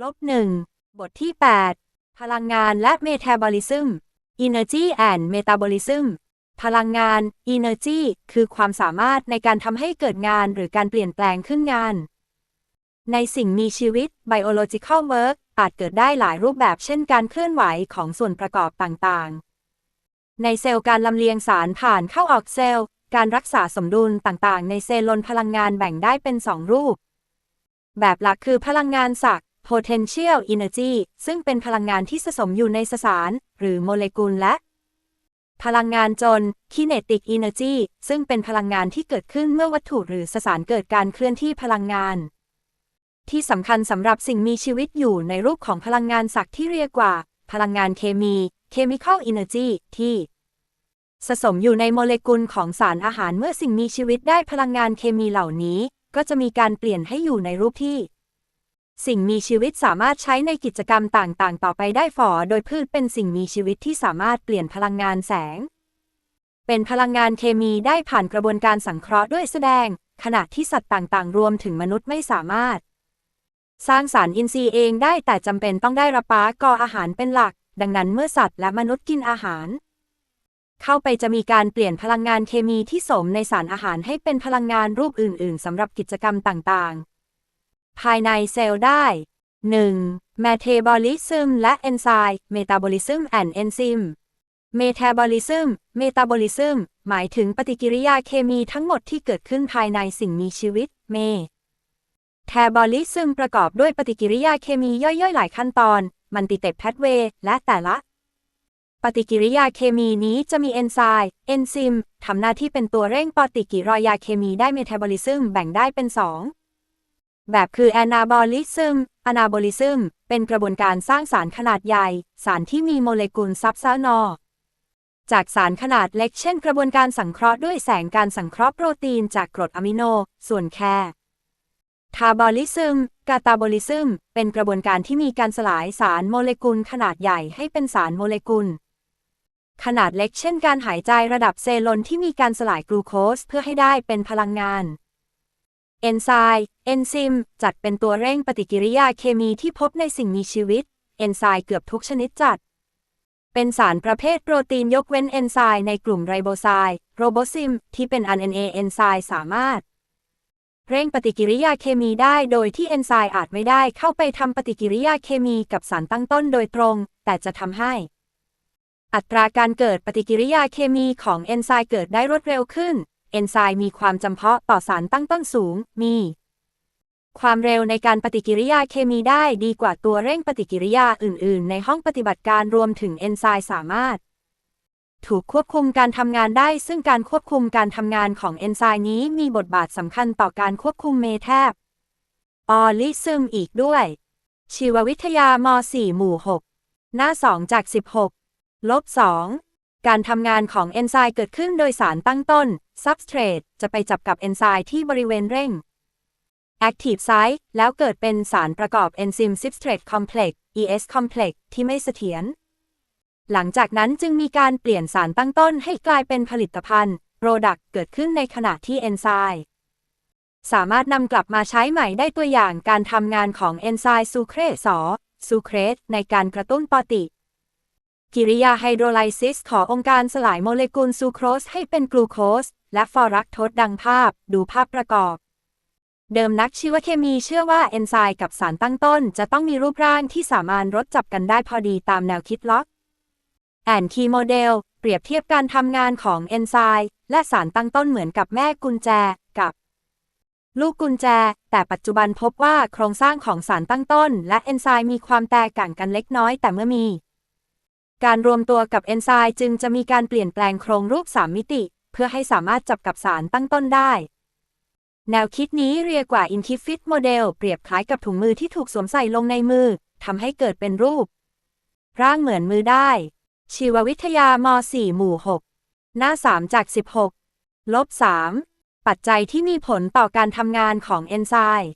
ลบหนึ่งบทที่ 8 พลังงานและ Metabolism Energy and Metabolism พลังงาน Energy คือความสามารถในการทำให้เกิดงานหรือการเปลี่ยนแปลงขึ้นงาน ในสิ่งมีชีวิต Biological work อาจเกิดได้หลายรูปแบบเช่นการเคลื่อนไหวของส่วนประกอบต่างๆ ในเซลล์การลำเลียงสารผ่านเข้าออกเซลล์ การรักษาสมดุลต่างๆ ในเซลล์ลนพลังงานแบ่งได้เป็นสองรูป แบบหลักคือพลังงานสัก potential energy ซึ่งเป็นพลังงานที่สะสมอยู่ในสสาร หรือโมเลกุลและ พลังงานจน kinetic energy ซึ่งเป็นพลังงานที่เกิดขึ้นเมื่อวัตถุหรือสสารเกิดการเคลื่อนที่พลังงาน ที่สำคัญสำหรับสิ่งมีชีวิตอยู่ในรูปของพลังงานสักที่เรียกว่า พลังงานเคมี chemical energy ที่สะสมอยู่ในโมเลกุลของสารอาหารเมื่อสิ่งมีชีวิตได้พลังงานเคมีเหล่านี้ ก็จะมีการเปลี่ยนให้อยู่ในรูปที่ สิ่งมีชีวิตสามารถใช้ในกิจกรรมต่างๆ ต่อไปได้ฝอ โดยพืชเป็นสิ่งมีชีวิตที่สามารถเปลี่ยนพลังงานแสง เป็นพลังงานเคมีได้ผ่านกระบวนการสังเคราะห์ด้วยแสดง ขณะที่สัตว์ต่างๆ รวมถึงมนุษย์ไม่สามารถ สร้างสารอินทรีย์เองได้แต่จำเป็นต้องได้รับปากออาหารเป็นหลัก ดังนั้นเมื่อสัตว์และมนุษย์กินอาหาร เข้าไปจะมีการเปลี่ยนพลังงานเคมีที่สมในสารอาหารให้เป็นพลังงานรูปอื่น ๆสำหรับกิจกรรมต่างๆ ภายในเซลล์ได้ 1. Metabolism และ Enzyme Metabolism and Enzyme Metabolism Metabolism หมายถึงปฏิกิริยาเคมีทั้งหมดที่เกิดขึ้นภายในสิ่งมีชีวิต เม Metabolism ประกอบด้วยปฏิกิริยาเคมีย่อยๆ หลายขั้นตอน มันติเตปแพทเวย์และแต่ละ ปฏิกิริยาเคมีนี้จะมีเอนไซม์เอนซิมทำหน้าที่เป็นตัวเร่งปฏิกิริยาเคมีได้ Metabolism แบ่งได้เป็น 2 แบบคือ Anabolism Anabolism เป็นกระบวนการสร้างสารขนาดใหญ่ สารที่มีโมเลกุลซับซ้อนอจากสารขนาดเล็กเช่น กระบวนการสังเคราะห์ด้วยแสงการสังเคราะห์โปรตีนจากกรดอะมิโน ส่วนแคคาร์บอลิซึมกาตาบอลิซึม เป็นกระบวนการที่มีการสลายสารโมเลกุลขนาดใหญ่ให้เป็นสารโมเลกุล ขนาดเล็กเช่น การหายใจระดับเซลลนที่มีการสลายกลูโคสเพื่อให้ได้เป็นพลังงาน เอนไซม์เอนซิมจัดเป็นตัวเร่งปฏิกิริยาเคมีที่พบในสิ่งมีชีวิต เอนไซม์เกือบทุกชนิดจัด เป็นสารประเภทโปรตีนยกเว้นเอนไซม์ในกลุ่มไรโบไซม์โรโบซิม ที่เป็น RNA เอนไซม์สามารถ เร่งปฏิกิริยาเคมีได้โดยที่เอนไซม์อาจไม่ได้เข้าไปทำปฏิกิริยาเคมีกับสารตั้งต้นโดยตรง แต่จะทำให้ อัตราการเกิดปฏิกิริยาเคมีของเอนไซม์เกิดได้รวดเร็วขึ้น เอนไซม์มีความจำเพาะต่อสารตั้งต้นสูง มี ความเร็วในการปฏิกิริยาเคมีได้ดีกว่าตัวเร่งปฏิกิริยาอื่น ๆ ในห้องปฏิบัติการรวมถึงเอนไซม์สามารถ ถูกควบคุมการทำงานได้ ซึ่งการควบคุมการทำงานของเอนไซม์นี้มีบทบาทสำคัญต่อการควบคุมเมแทบออลิซึมอีกด้วย ชีววิทยาม 4 หมู่ 6 หน้า 2 จาก 16 ลบ 2 การทำงานของเอนไซม์เกิดขึ้นโดยสารตั้งต้น substrate จะไปจับกับเอนไซม์ที่บริเวณเร่ง active site แล้วเกิดเป็นสารประกอบ enzyme substrate complex ES complex ที่ไม่เสถียร หลังจากนั้นจึงมีการเปลี่ยนสารตั้งต้นให้กลายเป็นผลิตภัณฑ์ product เกิดขึ้นในขณะที่เอนไซม์สามารถนำกลับมาใช้ใหม่ได้ตัวอย่างการทำงานของเอนไซม์ซูเครสอซูเครสในการกระตุ้นปฏิ กิริยาไฮโดรไลซิสขององค์การสลายโมเลกุลซูโครสให้เป็นกลูโคส และฟอรักโทสดังภาพ ดูภาพประกอบ เดิมนักชีวเคมีเชื่อว่าเอนไซม์กับสารตั้งต้น จะต้องมีรูปร่างที่สามารถรดจับกันได้พอดีตามแนวคิดล็อก แอนคีโมเดล เปรียบเทียบการทำงานของเอนไซม์และสารตั้งต้นเหมือนกับแม่กุญแจกับลูกกุญแจ แต่ปัจจุบันพบว่าโครงสร้างของสารตั้งต้น และเอนไซม์มีความแตกต่างกันเล็กน้อยแต่เมื่อมี การรวมตัวกับเอนไซม์จึงจะมีการเปลี่ยนแปลงโครงรูป 3 มิติ เพื่อให้สามารถจับกับสารตั้งต้นได้ แนวคิดนี้เรียกว่า Intifit Model เปรียบคล้ายกับถุงมือที่ถูกสวมใส่ลงในมือทำให้เกิดเป็นรูป ร่างเหมือนมือได้ ชีววิทยาม4หมู่ 6 หน้า 3 จาก 16 ลบ 3 ปัจจัยที่มีผลต่อการทำงานของเอนไซม์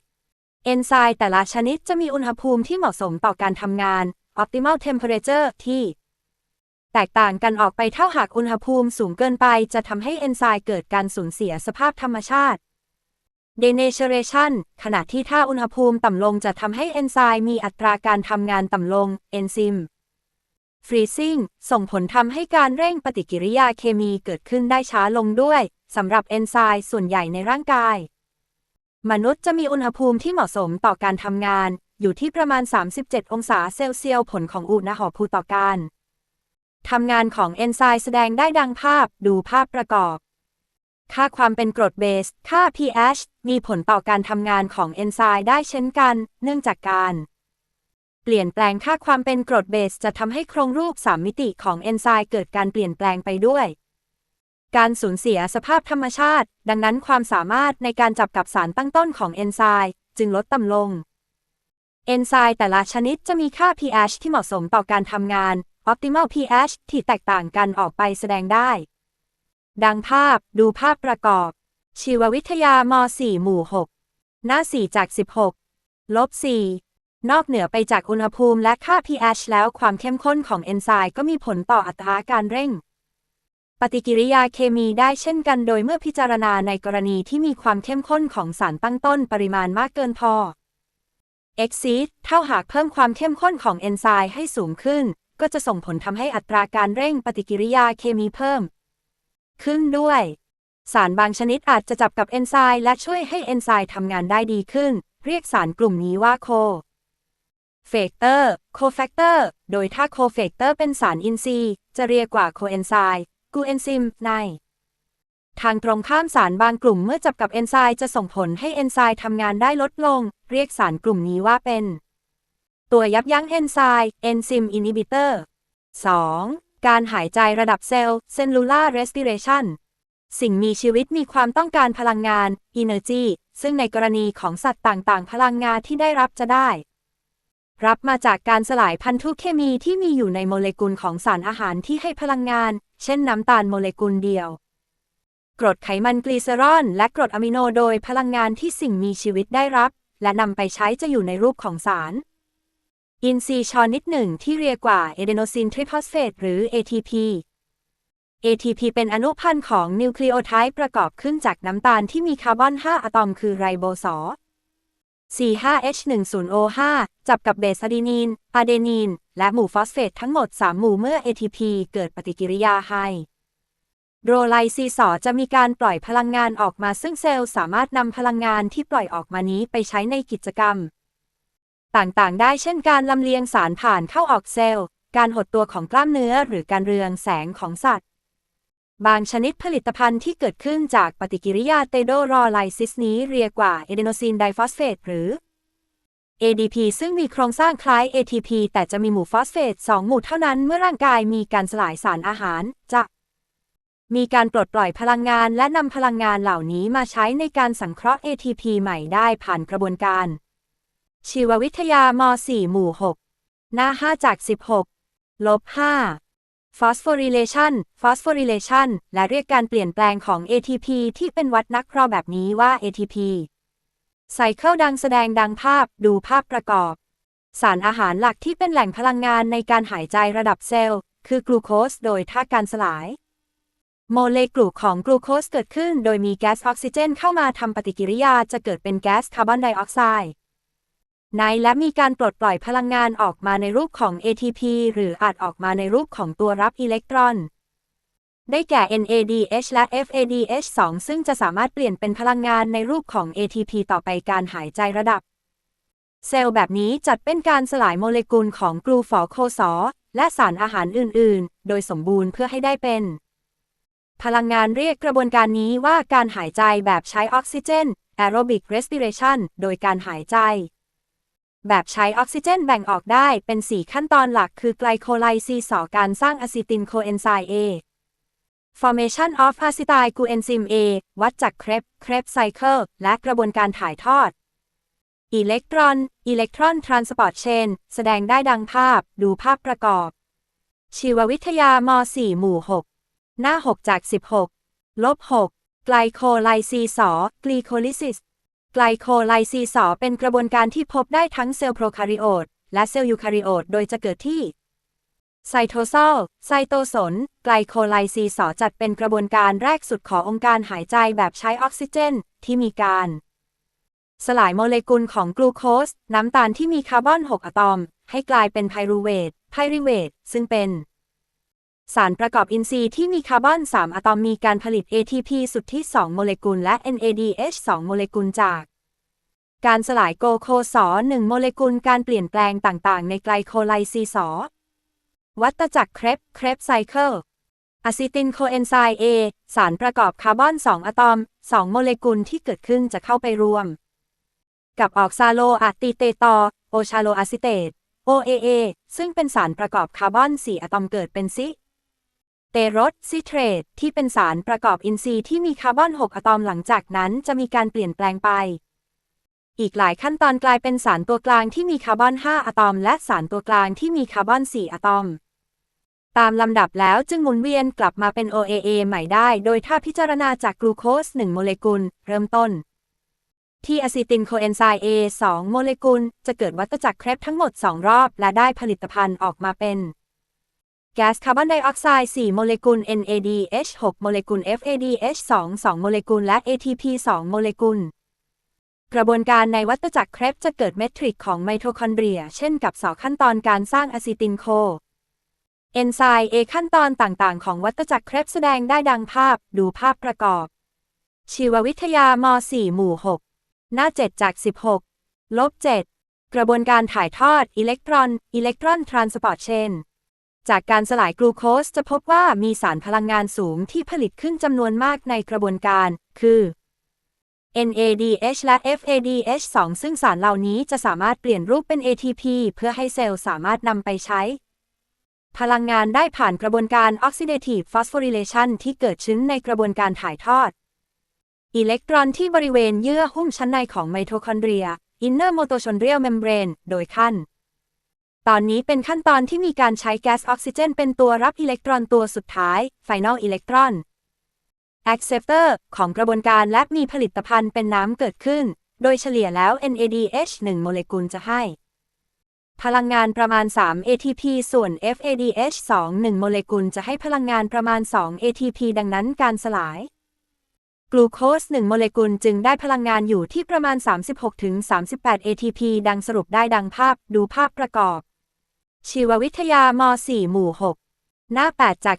เอนไซม์แต่ละชนิดจะมีอุณหภูมิที่เหมาะสมต่อการทำงาน optimal temperature ที่ แตกต่างกันออกไปเท่าหากอุณหภูมิสูงเกินไปจะทำให้เอนไซม์เกิดการสูญเสียสภาพธรรมชาติ denaturation ขณะที่ถ้าอุณหภูมิต่ำลงจะทำให้เอนไซม์มีอัตราการทำงานต่ำลงเอนซิม freezing ส่งผลทำให้การเร่งปฏิกิริยาเคมีเกิดขึ้นได้ช้าลงด้วยสำหรับเอนไซม์ส่วนใหญ่ในร่างกาย มนุษย์จะมีอุณหภูมิที่เหมาะสมต่อการทำงาน อยู่ที่ประมาณ 37 องศาเซลเซียสผลของอุณหภูมิต่อการ ทำงานของเอนไซม์แสดงได้ดังภาพ ดูภาพประกอบ ค่าความเป็นกรดเบส ค่า pH มีผลต่อการทำงานของเอนไซม์ได้เช่นกัน เนื่องจากการเปลี่ยนแปลงค่าความเป็นกรดเบสจะทำให้โครงรูปสามมิติของเอนไซม์เกิดการเปลี่ยนแปลงไปด้วย การสูญเสียสภาพธรรมชาติ ดังนั้นความสามารถในการจับกับสารตั้งต้นของเอนไซม์จึงลดต่ำลง เอนไซม์แต่ละชนิดจะมีค่า pH ที่เหมาะสมต่อการทำงาน optimal pH ที่แตกต่างกันออกไปแสดงได้ ดังภาพดูภาพประกอบ ชีววิทยาม4หมู่ 6 หน้า 4 จาก 16 ลบ 4 นอกเหนือไปจากอุณหภูมิและค่า pH แล้วความเข้มข้นของเอนไซม์ก็มีผลต่ออัตราการเร่ง ปฏิกิริยาเคมีได้เช่นกันโดยเมื่อพิจารณาในกรณีที่มีความเข้มข้นของสารตั้งต้นปริมาณมากเกินพอ exceed เท่าหากเพิ่มความเข้มข้นของเอนไซม์ให้สูงขึ้น ก็จะส่งผลทำให้อัตราการเร่งปฏิกิริยาเคมีเพิ่ม ขึ้นด้วย สารบางชนิดอาจจะจับกับเอนไซม์และช่วยให้เอนไซม์ทำงานได้ดีขึ้น เรียกสารกลุ่มนี้ว่าโคเฟกเตอร์ โคแฟกเตอร์ โดยถ้าโคเฟกเตอร์เป็นสารอินทรีย์ จะเรียกว่าโคเอนไซม์กูเอนซิมใน ทางตรงข้ามสารบางกลุ่มเมื่อจับกับเอนไซม์จะส่งผลให้เอนไซม์ทำงานได้ลดลง เรียกสารกลุ่มนี้ว่าเป็น ตัวยับยั้งเอนไซม์เอนซิมอินฮิบิเตอร์ 2. การหายใจระดับเซลล์เซลลูลาร์เรสปิเรชันสิ่งมีชีวิตมีความต้องการพลังงาน energy ซึ่งในกรณีของสัตว์ต่างๆ พลังงานที่ได้รับจะได้ รับมาจากการสลายพันธุเคมีที่มีอยู่ในโมเลกุลของสารอาหารที่ให้พลังงาน เช่นน้ำตาลโมเลกุลเดียว กรดไขมันกลีเซอรอลและกรดอะมิโนโดยพลังงานที่สิ่งมีชีวิตได้รับ และนำไปใช้จะอยู่ในรูปของสาร อินทรีย์ชนิดหนึ่งที่เรียกว่าเอเดโนซินทริฟอสเฟตหรือ ATP ATP เป็นอนุพันธ์ของนิวคลีโอไทด์ประกอบขึ้นจากน้ำตาลที่มีคาร์บอน 5 อะตอมคือไรโบสอ 45H10O5 จับกับเบสอะดีนีนอะเดนีน และหมู่ฟอสเฟตทั้งหมด 3 หมู่เมื่อ ATP เกิดปฏิกิริยาไฮโดรไลซีสอจะมีการปล่อยพลังงานออกมาซึ่งเซลล์สามารถนำพลังงานที่ปล่อยออกมานี้ไปใช้ในกิจกรรม ต่างๆ ได้เช่นการลำเลียงสารผ่านเข้าออกเซลล์ การหดตัวของกล้ามเนื้อหรือการเรืองแสงของสัตว์ บางชนิดผลิตภัณฑ์ที่เกิดขึ้นจากปฏิกิริยาเตโดรอไลซิสนี้เรียกว่าเอเดโนซินไดฟอสเฟตหรือ ADP ซึ่งมีโครงสร้างคล้าย ATP แต่จะมีหมู่ฟอสเฟต2หมู่เท่านั้นเมื่อร่างกายมีการสลายสารอาหาร จะมีการปลดปล่อยพลังงานและนำพลังงานเหล่านี้มาใช้ในการสังเคราะห์ ATP ใหม่ได้ผ่านกระบวนการ ชีววิทยาม4หมู่ 6 หน้า 5 จาก 16 ลบ 5 phosphorylation phosphorylation และเรียกการเปลี่ยนแปลงของ ATP ที่เป็นวัดนักครอแบบนี้ว่า ATP ไซเคิลดังแสดงดังภาพดูภาพประกอบ สารอาหารหลักที่เป็นแหล่งพลังงานในการหายใจระดับเซลล์ คือกลูโคสโดยท่าการสลาย โมเลกุลของกลูโคสเกิดขึ้น โดยมีแก๊สออกซิเจนเข้ามาทำปฏิกิริยาจะเกิดเป็นแก๊สคาร์บอนไดออกไซด์ ในและมีการปลดปล่อยพลังงานออกมาในรูปของ ATP หรืออาจออกมาในรูปของตัวรับอิเล็กตรอน ได้แก่ NADH และ FADH2 ซึ่งจะสามารถเปลี่ยนเป็นพลังงานในรูปของ ATP ต่อไปการหายใจระดับ เซลล์แบบนี้จัดเป็นการสลายโมเลกุลของกลูฟอโคสอและสารอาหารอื่น ๆ โดยสมบูรณ์เพื่อให้ได้เป็น พลังงานเรียกกระบวนการนี้ว่าการหายใจแบบใช้ออกซิเจน aerobic respiration โดยการหายใจ แบบใช้ออกซิเจนแบ่งออกได้เป็น 4 ขั้นตอนหลักคือไกลโคไลซีสอการสร้างอะซิตินโคเอนไซม์ A formation of acetyl coenzyme A วัดจากเครปเครปไซเคิลและกระบวนการถ่ายทอดอิเล็กตรอนอิเล็กตรอนทรานสปอร์ตเชนแสดงได้ดังภาพ ดูภาพประกอบ ชีววิทยาม4หมู่ 6 หน้า 6 จาก 16 ลบ 6 ไกลโคไลซีสอกลีโคลิซิส ไกลโคไลซีสอเป็นกระบวนการที่พบได้ทั้งเซลล์โปรคาริโอตและเซลล์ยูคาริโอตโดยจะเกิดที่ไซโทโซลไซโตสนไกลโคไลซีสอจัดเป็นกระบวนการแรกสุดขององค์การหายใจแบบใช้ออกซิเจน ที่มีการ สลายโมเลกุลของกลูโคส น้ำตาลที่มีคาร์บอน 6 อะตอม ให้กลายเป็นไพรูเวทไพริเวทซึ่งเป็น สารประกอบอินทรีย์ที่มีคาร์บอน 3 อะตอมมีการผลิต ATP สุดที่ 2 โมเลกุลและ NADH 2 โมเลกุลจาก การสลายโกโคส1โมเลกุลการเปลี่ยนแปลงต่างๆ ในไกลโคไลซีสวัตจักรเครปเครปไซเคิลอะซิตินโคเอนไซม์ A สารประกอบคาร์บอน 2 อะตอม 2 โมเลกุลที่เกิดขึ้นจะเข้าไปรวม กับออกซาโลอะติเตตอโอชาโลอะซิเตต OAA ซึ่งเป็นสารประกอบคาร์บอน 4 อะตอมเกิดเป็นซิ เตรสซิเทรตที่เป็นสารประกอบอินทรีย์ที่มีคาร์บอน 6 อะตอมหลังจากนั้นจะมีการเปลี่ยนแปลงไป อีกหลายขั้นตอนกลายเป็นสารตัวกลางที่มีคาร์บอน 5 อะตอม และสารตัวกลางที่มีคาร์บอน 4 อะตอม ตามลำดับแล้วจึงหมุนเวียนกลับมาเป็น OAA ใหม่ได้ โดยถ้าพิจารณาจากกลูโคส 1 โมเลกุล เริ่มต้น ที่อะซิตินโคเอนไซม์ A 2 โมเลกุล จะเกิดวัตจักรเครปทั้งหมด 2 รอบ และได้ผลิตภัณฑ์ออกมาเป็น แก๊สคาร์บอนไดออกไซด์4โมเลกุล NADH 6โมเลกุล FADH 2 2โมเลกุล และ ATP 2 โมเลกุล กระบวนการในวัตจักรเครปจะเกิดเมทริกของไมโทคอนเดรีย เช่นกับสอขั้นตอนการสร้างอะซิตินโค เอนไซม์ A ขั้นตอนต่างๆ ของวัตจักรเครปแสดงได้ดังภาพ ดูภาพประกอบ ชีววิทยาม 4 หมู่ 6 หน้า 7 จาก 16 ลบ 7 กระบวนการถ่ายทอดอิเล็กตรอน อิเล็กตรอนทรานสปอร์ตเชน จากการสลายกลูโคสจะพบว่ามีสารพลังงานสูงที่ผลิตขึ้นจำนวนมากในกระบวนการ คือ NADH และ FADH 2 ซึ่งสารเหล่านี้จะสามารถเปลี่ยนรูปเป็น ATP เพื่อให้เซลล์สามารถนำไปใช้ พลังงานได้ผ่านกระบวนการ Oxidative Phosphorylation ที่เกิดขึ้นในกระบวนการถ่ายทอด อิเล็กตรอนที่บริเวณเยื่อหุ้มชั้นในของไมโทคอนเดรีย Inner Mitochondrial Membrane โดยขั้น ตอนนี้เป็นขั้นตอนที่มีการใช้แก๊สออกซิเจน เป็นตัวรับอิเล็กตรอนตัวสุดท้าย Final Electron acceptor ของกระบวนการและมีผลิตภัณฑ์เป็นน้ำเกิดขึ้น โดยเฉลี่ยแล้ว NADH 1 โมเลกุลจะให้ พลังงานประมาณ 3 ATP ส่วน FADH 2 1 โมเลกุลจะให้พลังงานประมาณ 2 ATP ดังนั้นการสลายกลูโคส1โมเลกุลจึงได้พลังงานอยู่ที่ประมาณ 36-38 ATP ดังสรุปได้ดังภาพ ดูภาพประกอบ ชีววิทยาม4หมู่ 6 หน้า 8 จาก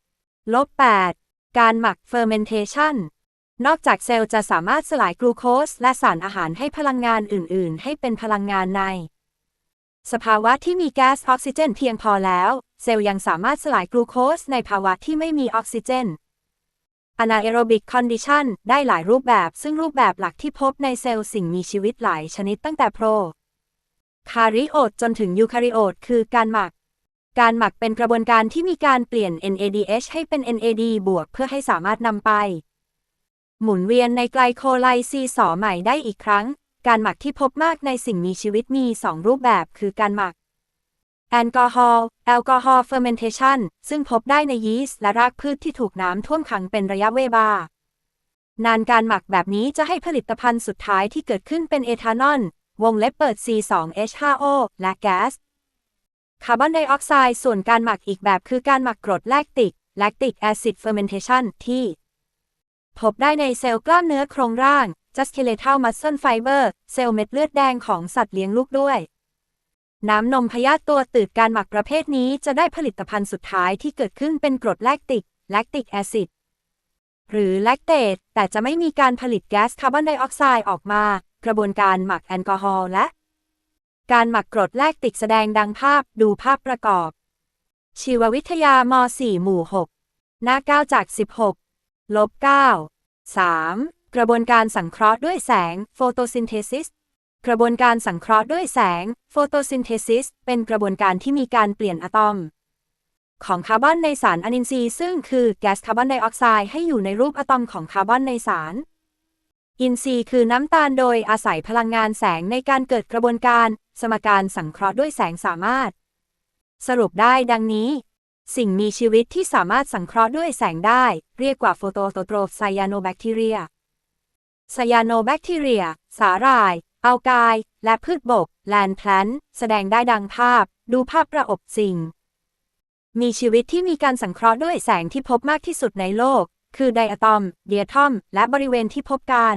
16 ลบ 8 การหมัก fermentation นอกจากเซลล์จะสามารถสลายกลูโคส และสารอาหารให้พลังงานอื่น ๆ ให้เป็นพลังงานใน สภาวะที่มีแก๊สออกซิเจนเพียงพอแล้ว เซลล์ยังสามารถสลายกลูโคสในภาวะที่ไม่มีออกซิเจน Anaerobic condition ได้หลายรูปแบบ ซึ่งรูปแบบหลักที่พบในเซลล์สิ่งมีชีวิตหลายชนิดตั้งแต่โปร คาริโอตจนถึงยูคาริโอตคือการหมัก การหมักเป็นกระบวนการที่มีการเปลี่ยน NADH ให้เป็น NAD บวกเพื่อให้สามารถนำไป หมุนเวียนในไกลโคไลซีสอใหม่ได้อีกครั้ง การหมักที่พบมากในสิ่งมีชีวิตมี 2 รูปแบบคือการหมักแอลกอฮอล์แอลกอฮอล์เฟอร์เมนเทชันซึ่งพบได้ในยีสต์และรากพืชที่ถูกน้ำท่วมขังเป็นระยะเวลานานการหมักแบบนี้จะให้ผลิตภัณฑ์สุดท้ายที่เกิดขึ้นเป็นเอทานอล วงเล็บเปิด C2H5O และแก๊สคาร์บอนไดออกไซด์ส่วนการหมักอีกแบบคือการหมักกรดแลคติก แลคติกแอซิดเฟอร์เมนเทชันที่ พบได้ในเซลล์กล้ามเนื้อโครงร่างจัส k ิเล t a l muscle fiber เซลล์เม็ดเลือดแดงของสัตว์เลี้ยงลูกด้วย น้ำนมพยาธิตัวตืดการหมักประเภทนี้จะได้ผลิตภัณฑ์สุดท้ายที่เกิดขึ้นเป็นกรดแลคติก แลคติกแอซิดหรือแลคเตตแต่จะไม่มีการผลิตแก๊สคาร์บอนไดออกไซด์ออกมา กระบวนการหมักแอลกอฮอล์และ การหมักกรดแลคติกแสดงดังภาพดูภาพประกอบ ชีววิทยาม4หมู่ 6 หน้า 9 จาก 16 ลบ 9 3. กระบวนการสังเคราะห์ด้วยแสงโฟโตซินเทซิสกระบวนการสังเคราะห์ด้วยแสงโฟโตซินเทซิสเป็นกระบวนการที่มีการเปลี่ยนอะตอม ของคาร์บอนในสารอนินทรีย์ซึ่งคือแก๊สคาร์บอนไดออกไซด์ให้อยู่ในรูปอะตอมของคาร์บอนในสาร อินทรีย์คือน้ำตาลโดยอาศัยพลังงานแสงในการเกิดกระบวนการ สมการสังเคราะห์ด้วยแสงสามารถ สรุปได้ดังนี้ สิ่งมีชีวิตที่สามารถสังเคราะห์ด้วยแสงได้ เรียกว่าโฟโตโตโตรฟไซยาโนแบคทีเรียไซยาโนแบคทีเรีย สาหร่าย อัลกาย และพืชบก แลนแพลนแสดงได้ดังภาพ ดูภาพประอบสิ่ง มีชีวิตที่มีการสังเคราะห์ด้วยแสงที่พบมากที่สุดในโลก คือไดอะตอม เดียทอม และบริเวณที่พบการ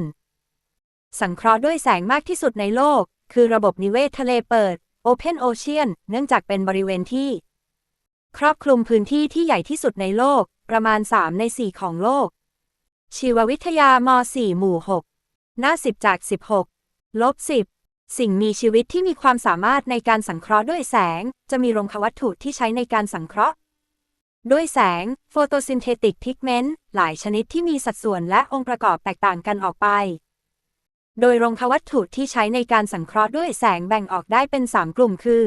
สังเคราะห์ด้วยแสงมากที่สุดในโลก คือระบบนิเวศทะเลเปิด Open Ocean เนื่องจากเป็นบริเวณที่ ครอบคลุมพื้นที่ที่ใหญ่ที่สุดในโลก ประมาณ 3 ใน 4 ของโลก ชีววิทยาม4หมู่ 6 หน้า 10 จาก 16 ลบ 10 สิ่งมีชีวิตที่มีความสามารถในการสังเคราะห์ด้วยแสง จะมีโรงควัตถุที่ใช้ในการสังเคราะห์ ด้วยแสง Photosynthetic Pigment หลายชนิดที่มีสัดส่วนและองค์ประกอบแตกต่างกันออกไป โดยโรงควัตถุที่ใช้ในการสังเคราะห์ด้วยแสงแบ่งออกได้เป็น 3 กลุ่มคือ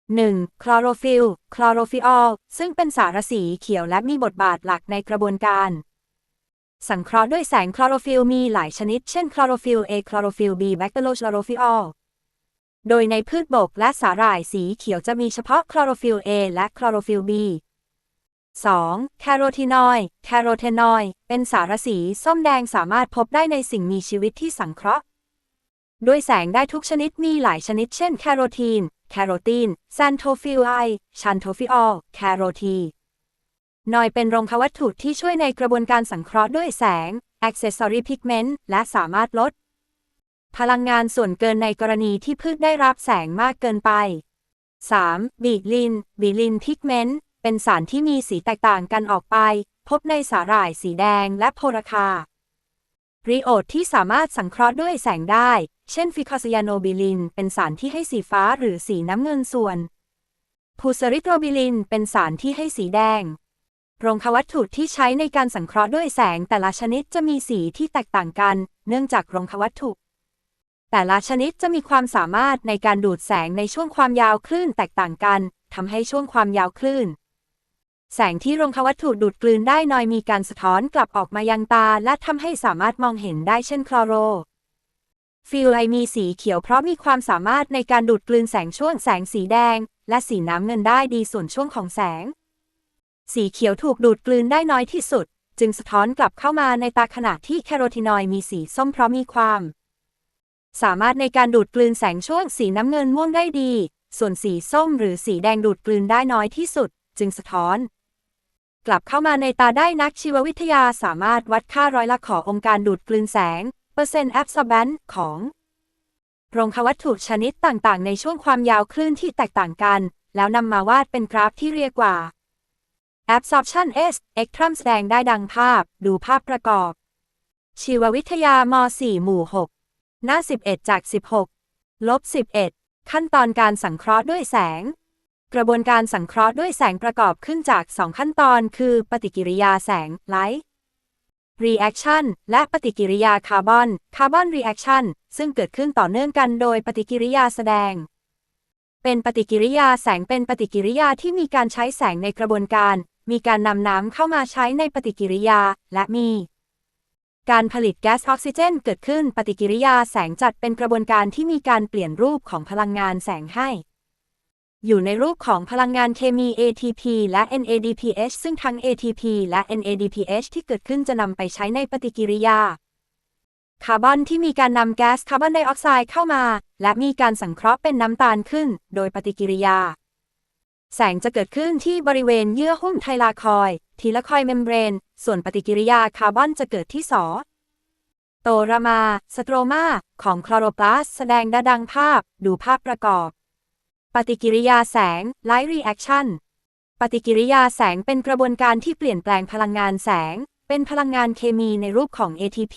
1. คลอโรฟิลคลอโรฟิออล ซึ่งเป็นสารสีเขียวและมีบทบาทหลักในกระบวนการ สังเคราะห์ด้วยแสงคลอโรฟิลมีหลายชนิด เช่น คลอโรฟิล A คลอโรฟิล B แบคเตโลคลอโรฟิออล โดยในพืชบกและสาหร่ายสีเขียวจะมีเฉพาะคลอโรฟิล A และคลอโรฟิล B 2. แคโรทีนอยด์แคโรเทนอยด์เป็นสารสีส้มแดงสามารถพบได้ในสิ่งมีชีวิตที่สังเคราะห์ด้วยแสงได้ทุกชนิดมีหลายชนิดเช่น แคโรทีน แคโรตีนซานโทฟิลไอชันโทฟิออล แคโรทีนอยเป็นรงควัตถุที่ช่วยในกระบวนการสังเคราะห์ด้วยแสง accessory pigment และสามารถลด พลังงานส่วนเกินในกรณีที่พืชได้รับแสงมากเกินไป 3. บีลินบีลินพิกเมนต์ เป็นสารที่มีสีแตกต่างกันออกไป พบในสาหร่ายสีแดงและโพราคาริโอดที่สามารถสังเคราะห์ด้วยแสงได้ เช่นฟิคอสยาโนบิลิน เป็นสารที่ให้สีฟ้าหรือสีน้ำเงินส่วนพูสริโตรบิลิน เป็นสารที่ให้สีแดงโรงควัตถุที่ใช้ในการสังเคราะห์ด้วยแสงแต่ละชนิดจะมีสีที่แตกต่างกัน เนื่องจากโรงควัตถุ แต่ละชนิดจะมีความสามารถในการดูดแสงในช่วงความยาวคลื่นแตกต่างกันทำให้ช่วงความยาวคลื่น แสงที่โรงควัตถุดูดกลืนได้น้อยมีการสะท้อนกลับออกมายังตา และทำให้สามารถมองเห็นได้เช่นคลอโรฟิลไลมีสีเขียวเพราะมีความสามารถในการดูดกลืนแสงช่วงแสงสีแดง และสีน้ำเงินได้ดีส่วนช่วงของแสง สีเขียวถูกดูดกลืนได้น้อยที่สุด จึงสะท้อนกลับเข้ามาในตาขณะที่แคโรทีนอยมีสีส้มเพราะมีความ สามารถในการดูดกลืนแสงช่วงสีน้ำเงินม่วงได้ดี ส่วนสีส้มหรือสีแดงดูดกลืนได้น้อยที่สุด จึงสะท้อน กลับเข้ามาในตาได้นักชีววิทยาสามารถวัดค่าร้อยละขององค์การดูดกลืนแสง เปอร์เซ็นต์แอบซอร์แบนของโรงควัตถุชนิดต่างๆ ในช่วงความยาวคลื่นที่แตกต่างกัน แล้วนำมาวาดเป็นกราฟที่เรียกว่า absorption S เอ็กตรัมแสดงได้ดังภาพ ดูภาพประกอบ ชีววิทยาม 4 หมู่ 6 หน้า 11 จาก 16 ลบ 11 ขั้นตอนการสังเคราะห์ด้วยแสง กระบวนการสังเคราะห์ด้วยแสงประกอบขึ้นจาก 2 ขั้นตอน คือ ปฏิกิริยาแสง Light reaction และปฏิกิริยาคาร์บอน carbon reaction ซึ่งเกิดขึ้นต่อเนื่องกันโดยปฏิกิริยาแสดง เป็นปฏิกิริยาแสงเป็นปฏิกิริยาที่มีการใช้แสงในกระบวนการ มีการนำน้ำเข้ามาใช้ในปฏิกิริยา และมีการผลิตแก๊สออกซิเจนเกิดขึ้นปฏิกิริยาแสงจัดเป็นกระบวนการที่มีการเปลี่ยนรูปของพลังงานแสงให้ อยู่ในรูปของพลังงานเคมี ATP และ NADPH ซึ่งทั้ง ATP และ NADPH ที่เกิดขึ้นจะนำไปใช้ในปฏิกิริยา คาร์บอนที่มีการนำแก๊สคาร์บอนไดออกไซด์เข้ามา และมีการสังเคราะห์เป็นน้ำตาลขึ้น โดยปฏิกิริยา แสงจะเกิดขึ้นที่บริเวณเยื่อหุ้มไทลาคอยทีละคอยเมมเบรน ส่วนปฏิกิริยาคาร์บอนจะเกิดที่สอโตรามา สโตรมา ของคลอโรพลาส แสดงดดังภาพ ดูภาพประกอบ ปฏิกิริยาแสง Light Reaction ปฏิกิริยาแสงเป็นกระบวนการที่เปลี่ยนแปลงพลังงานแสง เป็นพลังงานเคมีในรูปของ ATP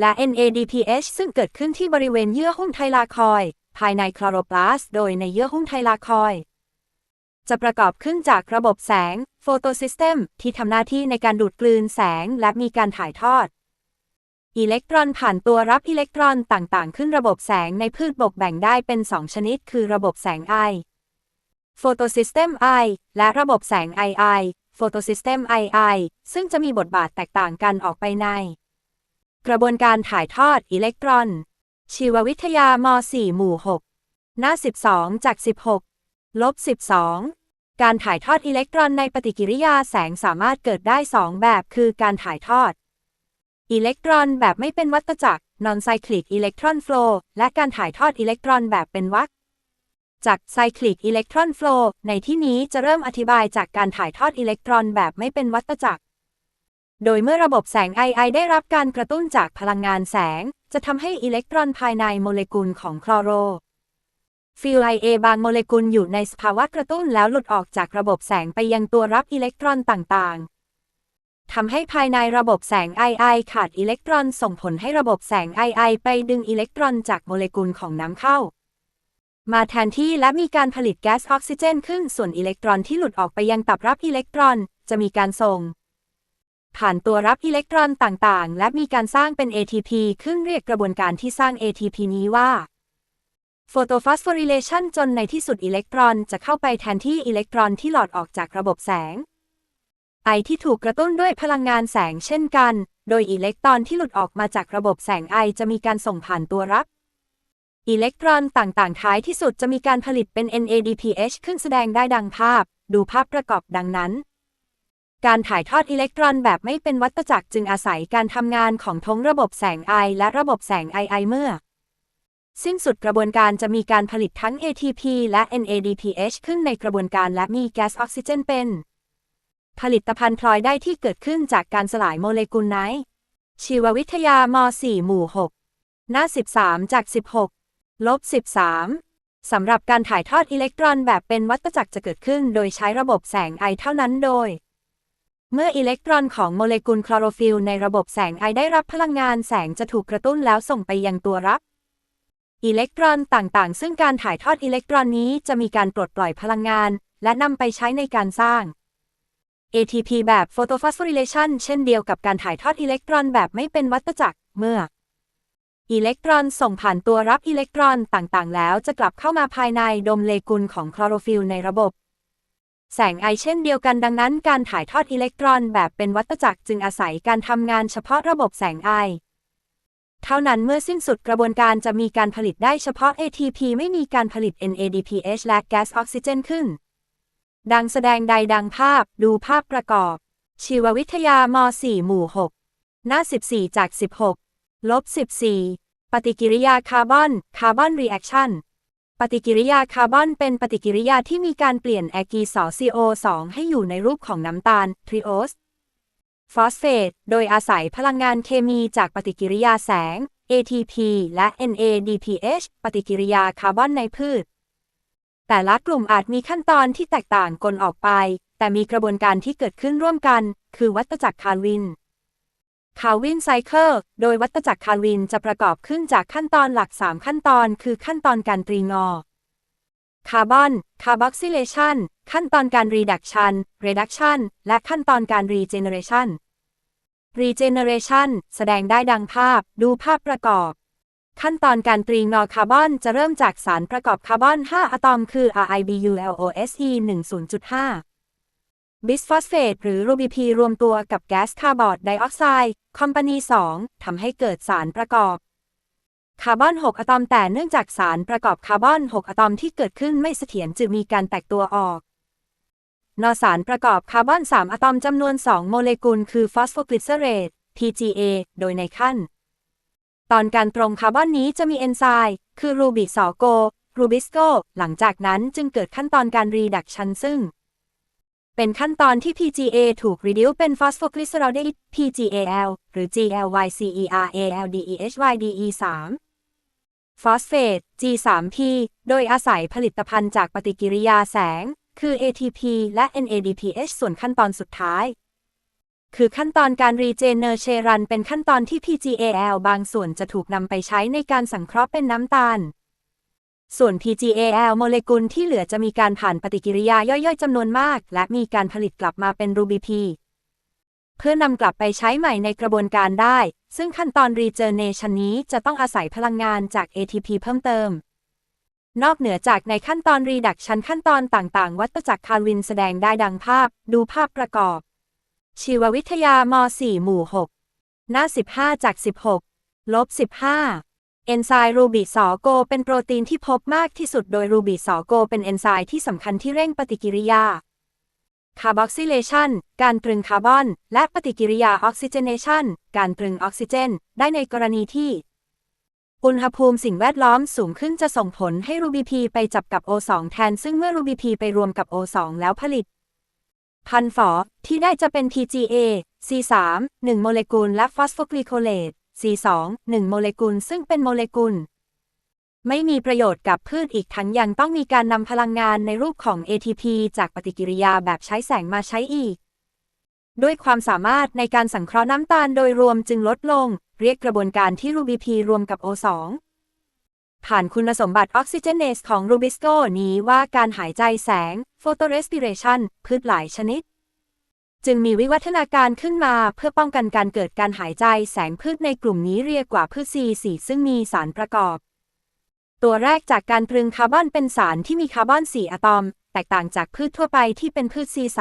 และ NADPH ซึ่งเกิดขึ้นที่บริเวณเยื่อหุ้มไทลาคอยด์ภายในคลอโรพลาสโดยในเยื่อหุ้มไทลาคอยด์จะประกอบขึ้นจากระบบแสงโฟโตซิสเต็มที่ทำหน้าที่ในการดูดกลืนแสงและมีการถ่ายทอด อิเล็กตรอนผ่านตัวรับอิเล็กตรอนต่างๆ ขึ้นระบบแสงในพืชบกแบ่งได้เป็น 2 ชนิด คือระบบแสง I โฟโตซิสเต็ม I และระบบแสง II โฟโตซิสเต็ม II ซึ่งจะมีบทบาทแตกต่างกันออกไปใน กระบวนการถ่ายทอดอิเล็กตรอน ชีววิทยาม4หมู่ 6 หน้า 12 จาก 16 ลบ 12 การถ่ายทอดอิเล็กตรอนในปฏิกิริยาแสงสามารถเกิดได้ 2 แบบ คือการถ่ายทอด อิเล็กตรอนแบบไม่เป็นวัฏจักร non-cyclic electron flow และการถ่ายทอดอิเล็กตรอนแบบเป็นวรรคจาก cyclic electron flow ในที่นี้จะเริ่มอธิบายจากการถ่ายทอดอิเล็กตรอนแบบไม่เป็นวัฏจักร โดยเมื่อระบบแสง II ได้รับการกระตุ้นจากพลังงานแสง จะทำให้อิเล็กตรอนภายในโมเลกุลของคลอโรฟิล IA บางโมเลกุลอยู่ในสภาวะกระตุ้นแล้วหลุดออกจากระบบแสงไปยังตัวรับอิเล็กตรอนต่างๆ ทำให้ภายในระบบแสง II ขาดอิเล็กตรอนส่งผลให้ระบบแสง II ไปดึงอิเล็กตรอนจากโมเลกุลของน้ำเข้า มาแทนที่และมีการผลิตแก๊สออกซิเจนขึ้นส่วนอิเล็กตรอนที่หลุดออกไปยังตับรับอิเล็กตรอน จะมีการส่ง ผ่านตัวรับอิเล็กตรอนต่างๆ และมีการสร้างเป็น ATP ขึ้นเรียกกระบวนการที่สร้าง ATP นี้ว่า photophosphorilation จนในที่สุดอิเล็กตรอนจะเข้าไปแทนที่อิเล็กตรอนที่หลอดออกจากระบบแสง ไอที่ถูกกระตุ้นด้วยพลังงานแสงเช่นกัน โดยอิเล็กตรอนที่หลุดออกมาจากระบบแสงไอจะมีการส่งผ่านตัวรับ อิเล็กตรอนต่างๆ ท้ายที่สุดจะมีการผลิตเป็น NADPH ขึ้นแสดงได้ดังภาพ ดูภาพประกอบดังนั้น การถ่ายทอดอิเล็กตรอนแบบไม่เป็นวัฏจักรจึงอาศัยการทำงานของทงระบบแสงไอและระบบแสง II เมื่อ สิ้นสุดกระบวนการจะมีการผลิตทั้ง ATP และ NADPH ขึ้นในกระบวนการและมีแก๊สออกซิเจนเป็น ผลิตภัณฑ์พลอยได้ที่เกิดขึ้นจากการสลายโมเลกุลไนท์ชีววิทยาม4หมู่ 6 หน้า 13 จาก 16 ลบ 13 สำหรับการถ่ายทอดอิเล็กตรอนแบบเป็นวัฏจักรจะเกิดขึ้นโดยใช้ระบบแสงไอเท่านั้นโดย เมื่ออิเล็กตรอนของโมเลกุลคลอโรฟิลในระบบแสงไอได้รับพลังงานแสงจะถูกกระตุ้นแล้วส่งไปยังตัวรับอิเล็กตรอนต่างๆ ซึ่งการถ่ายทอดอิเล็กตรอนนี้จะมีการปลดปล่อยพลังงาน และนำไปใช้ในการสร้าง ATP แบบ photophosphorylation เช่นเดียวกับการถ่ายทอดอิเล็กตรอนแบบไม่เป็นวัฏจักรเมื่อ อิเล็กตรอนส่งผ่านตัวรับอิเล็กตรอนต่างๆ แล้วจะกลับเข้ามาภายในโดมเลกุลของคลอโรฟิลในระบบ แสงไอเช่นเดียวกันดังนั้น การถ่ายทอดอิเล็กตรอนแบบเป็นวัฏจักรจึงอาศัยการทำงานเฉพาะระบบแสงไอเท่านั้นเมื่อสิ้นสุดกระบวนการจะมีการผลิตได้เฉพาะ ATP ไม่มีการผลิต NADPH และแก๊สออกซิเจนขึ้น ดังแสดงใดดังภาพ ดูภาพประกอบ ชีววิทยาม4หมู่ 6 หน้า 14 จาก 16 ลบ 14 ปฏิกิริยาคาร์บอน คาร์บอนรีแอคชั่น ปฏิกิริยาคาร์บอนเป็นปฏิกิริยาที่มีการเปลี่ยนแอกีสอ CO2 ให้อยู่ในรูปของน้ำตาล ทริโอส ฟอสเฟต โดยอาศัยพลังงานเคมีจากปฏิกิริยาแสง ATP และ NADPH ปฏิกิริยาคาร์บอนในพืช แต่ละกลุ่มอาจมีขั้นตอนที่แตกต่างกันออกไป แต่มีกระบวนการที่เกิดขึ้นร่วมกัน คือวัฏจักรคาร์วิน คาร์วินไซเคิล โดยวัฏจักรคาร์วินจะประกอบขึ้นจากขั้นตอนหลัก 3 ขั้นตอน คือขั้นตอนการตรีงอ คาร์บอน คาร์บอกซิเลชัน ขั้นตอนการรีดักชันเรดักชันและขั้นตอนการรีเจเนเรชันรีเจเนเรชันแสดงได้ดังภาพ ดูภาพประกอบ ขั้นตอนการตรีงอคาร์บอนจะเริ่มจากสารประกอบคาร์บอน 5 อะตอม คือ RIBULOSE 10.5 บิสฟอสเฟตหรือ รูบีพีรวมตัวกับแก๊สคาร์บอนไดออกไซด์คอมพานี 2 ทำให้เกิดสารประกอบ คาร์บอน 6 อะตอม แต่เนื่องจากสารประกอบคาร์บอน 6 อะตอมที่เกิดขึ้นไม่เสถียรจึงมีการแตกตัวออกนอสารประกอบคาร์บอน 3 อะตอมจำนวน 2 โมเลกุล คือฟอสโฟกลิเซเรต PGA โดยในขั้น ตอนการตรงคาร์บอนนี้จะมีเอนไซม์คือรูบิสอโกรูบิสโกหลังจากนั้นจึงเกิดขั้นตอนการรีดักชันซึ่ง เป็นขั้นตอนที่ PGA ถูกรีดิวเป็นฟอสโฟกลิเซอไรด์ PGAL หรือ GLYCERALDEHYDE3 ฟอสเฟต G3P โดยอาศัยผลิตภัณฑ์จากปฏิกิริยาแสง คือ ATP และ NADPH ส่วนขั้นตอนสุดท้าย คือขั้นตอนการรีเจเนอร์เชรันเป็นขั้นตอนที่ PGAL บางส่วนจะถูกนำไปใช้ในการสังเคราะห์เป็นน้ำตาล ส่วน PGAL โมเลกุลที่เหลือจะมีการผ่านปฏิกิริยาย่อยๆจำนวนมาก และมีการผลิตกลับมาเป็นรูบีพีเพื่อนำกลับไปใช้ใหม่ในกระบวนการได้ ซึ่งขั้นตอนรีเจเนชันนี้จะต้องอาศัยพลังงานจาก ATP เพิ่มเติม นอกเหนือจากในขั้นตอนรีดักชันขั้นตอนต่างๆ วัฏจักรคาร์วินแสดงได้ดังภาพ ดูภาพประกอบ ชีววิทยาม 4 หมู่ 6 หน้า 15 จาก 16 ลบ 15 เอนไซม์รูบิสอโก เป็นโปรตีนที่พบมากที่สุดโดยรูบิสอโก เป็นเอนไซม์ที่สำคัญที่เร่งปฏิกิริยาคาร์บอกซิเลชันการตรึงคาร์บอน และปฏิกิริยาออกซิเจเนชันการตรึงออกซิเจน ได้ในกรณีที่ อุณหภูมิสิ่งแวดล้อมสูงขึ้นจะส่งผลให้รูบีพีไปจับกับ O2 แทน ซึ่งเมื่อรูบีพีไปรวมกับ O2 แล้วผลิต พันฝอที่ได้จะเป็น PGA C3 1 โมเลกุลและฟอสโฟกลีโคเลต C2 1 โมเลกุลซึ่งเป็นโมเลกุล ไม่มีประโยชน์กับพืชอีกทั้งยังต้องมีการนำพลังงานในรูปของ ATP จากปฏิกิริยาแบบใช้แสงมาใช้อีก ด้วยความสามารถในการสังเคราะห์น้ำตาลโดยรวมจึงลดลง เรียกกระบวนการที่รูบีพีรวมกับ O2 ผ่านคุณสมบัติออกซิเจนเนสของรูบิสโกนี้ว่าการหายใจแสง photorespiration พืชหลายชนิด จึงมีวิวัฒนาการขึ้นมาเพื่อป้องกันการเกิดการหายใจแสงพืชในกลุ่มนี้เรียกว่าพืช C4 ซึ่งมีสารประกอบ ตัวแรกจากการตรึงคาร์บอนเป็นสารที่มีคาร์บอน 4 อะตอม แตกต่างจากพืชทั่วไปที่เป็นพืช C3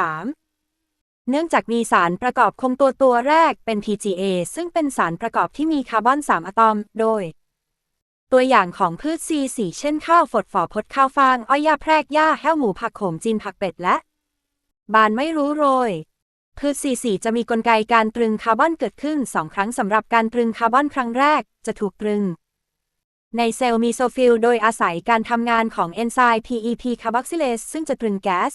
เนื่องจากมีสารประกอบคงตัวตัวแรกเป็น PGA ซึ่งเป็นสารประกอบที่มีคาร์บอน 3 อะตอม โดย ตัวอย่างของพืช C4 เช่นข้าวฝดฝอพดข้าวฟาง อ้อยหญ้าแพรกหญ้าแห้วหมูผักโขมจีนผักเป็ดและ บานไม่รู้โรย พืช C4 จะมีกลไกการตรึงคาร์บอนเกิดขึ้น 2 ครั้งสำหรับการตรึงคาร์บอนครั้งแรกจะถูกตรึง ในเซลล์มีโซฟิลโดยอาศัยการทำงานของเอนไซม์ PEP carboxylase ซึ่งจะตรึงแก๊ส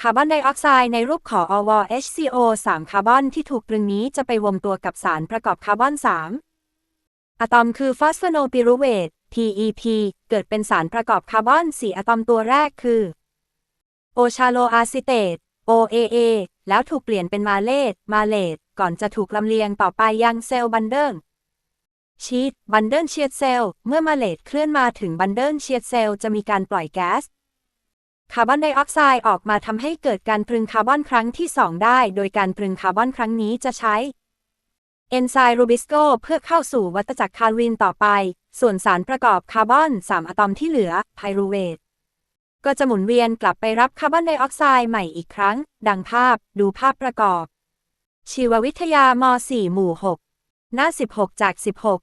คาร์บอนไดออกไซด์ในรูปของอว HCO 3 คาร์บอนที่ถูกตรึงนี้จะไปรวมตัวกับสารประกอบคาร์บอน 3 อะตอมคือฟอสโฟโนปิรูเวต PEP เกิดเป็นสารประกอบคาร์บอน 4 อะตอมตัวแรกคือโอชาโลอาซิเตต OAA แล้วถูกเปลี่ยนเป็นมาเลตมาเลตก่อนจะถูกลำเลียงต่อไปยังเซลล์บันเดิลชีตบันเดิลเชียดเซลล์เมื่อมาเลตเคลื่อนมาถึงบันเดิลเชียดเซลล์จะมีการปล่อยแก๊สคาร์บอนไดออกไซด์ออกมาทำให้เกิดการตรึงคาร์บอนครั้งที่ 2 ได้ โดยการตรึงคาร์บอนครั้งนี้จะใช้ เอนไซม์รูบิสโกเพื่อเข้าสู่วัฏจักรคาร์วินต่อไป ส่วนสารประกอบคาร์บอน 3 อะตอมที่เหลือไพรูเวตก็จะหมุนเวียนกลับไปรับคาร์บอนไดออกไซด์ใหม่อีกครั้ง ดังภาพดูภาพประกอบ ชีววิทยาม4หมู่ 6 หน้า 16 จาก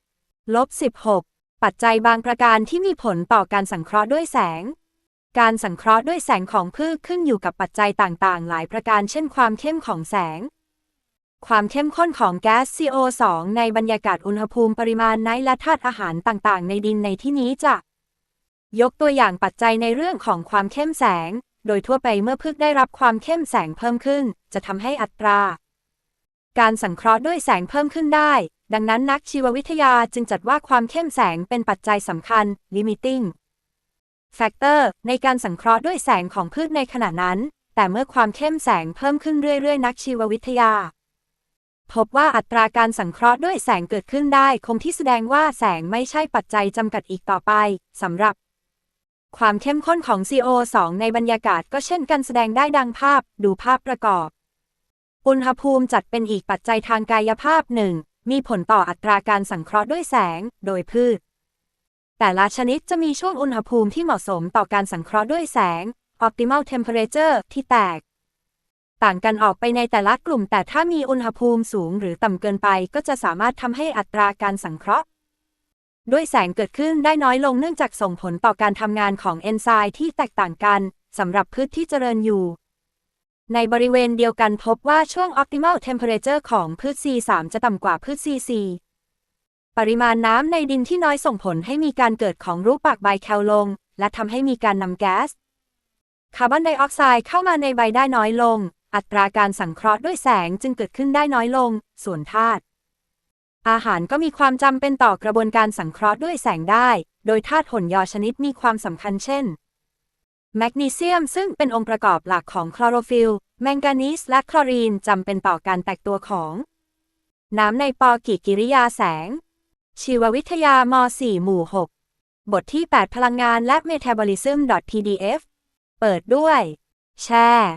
16 ลบ 16 ปัจจัยบางประการที่มีผลต่อการสังเคราะห์ด้วยแสง การสังเคราะห์ด้วยแสงของพืชขึ้นอยู่กับปัจจัยต่างๆ หลายประการเช่นความเข้มของแสง ความเข้มข้นของแก๊ส CO2 ในบรรยากาศอุณหภูมิปริมาณไนท์และธาตุอาหารต่างๆ ในดินในที่นี้จะ ยกตัวอย่างปัจจัยในเรื่องของความเข้มแสง โดยทั่วไปเมื่อพืชได้รับความเข้มแสงเพิ่มขึ้น จะทำให้อัตรา การสังเคราะห์ด้วยแสงเพิ่มขึ้นได้ ดังนั้นนักชีววิทยาจึงจัดว่าความเข้มแสงเป็นปัจจัยสำคัญ limiting factor ในการสังเคราะห์ด้วยแสงของพืชในขณะนั้น แต่เมื่อความเข้มแสงเพิ่มขึ้นเรื่อยๆ นักชีววิทยา พบว่าอัตราการสังเคราะห์ด้วยแสงเกิดขึ้นได้ คงที่แสดงว่าแสงไม่ใช่ปัจจัยจำกัดอีกต่อไปสำหรับ ความเข้มข้นของ CO2 ในบรรยากาศก็เช่นกันแสดงได้ดังภาพ ดูภาพประกอบ อุณหภูมิจัดเป็นอีกปัจจัยทางกายภาพหนึ่ง มีผลต่ออัตราการสังเคราะห์ด้วยแสง โดยพืช แต่ละชนิดจะมีช่วงอุณหภูมิที่เหมาะสมต่อการสังเคราะห์ด้วยแสง optimal temperature ที่แตก ต่างกันออกไปในแต่ละกลุ่ม แต่ถ้ามีอุณหภูมิสูงหรือต่ำเกินไป ก็จะสามารถทำให้อัตราการสังเคราะห์ด้วยแสงเกิดขึ้นได้น้อยลงเนื่องจากส่งผลต่อการทำงานของเอนไซม์ที่แตกต่างกันสำหรับพืชที่เจริญอยู่ ในบริเวณเดียวกันพบว่าช่วง optimal temperature ของพืช C3 จะต่ำกว่าพืช C4 ปริมาณน้ำในดินที่น้อยส่งผลให้มีการเกิดของรูปปากใบแคลลง และทำให้มีการนำแก๊สคาร์บอนไดออกไซด์เข้ามาในใบได้น้อยลง อัตราการสังเคราะห์ด้วยแสงจึงเกิดขึ้นได้น้อยลง ส่วนธาตุอาหารก็มีความจำเป็นต่อกระบวนการสังเคราะห์ด้วยแสงได้ โดยธาตุหนยอชนิดมีความสำคัญเช่น แมกนีเซียมซึ่งเป็นองค์ประกอบหลักของคลอโรฟิลล์แมงกานีสและคลอรีนจำเป็นต่อการแตกตัวของ น้ำในปอกิกิริยาแสง ชีววิทยาม 4 หมู่ 6 บทที่ 8 พลังงานและ Metabolism.pdf เปิดด้วย แชร์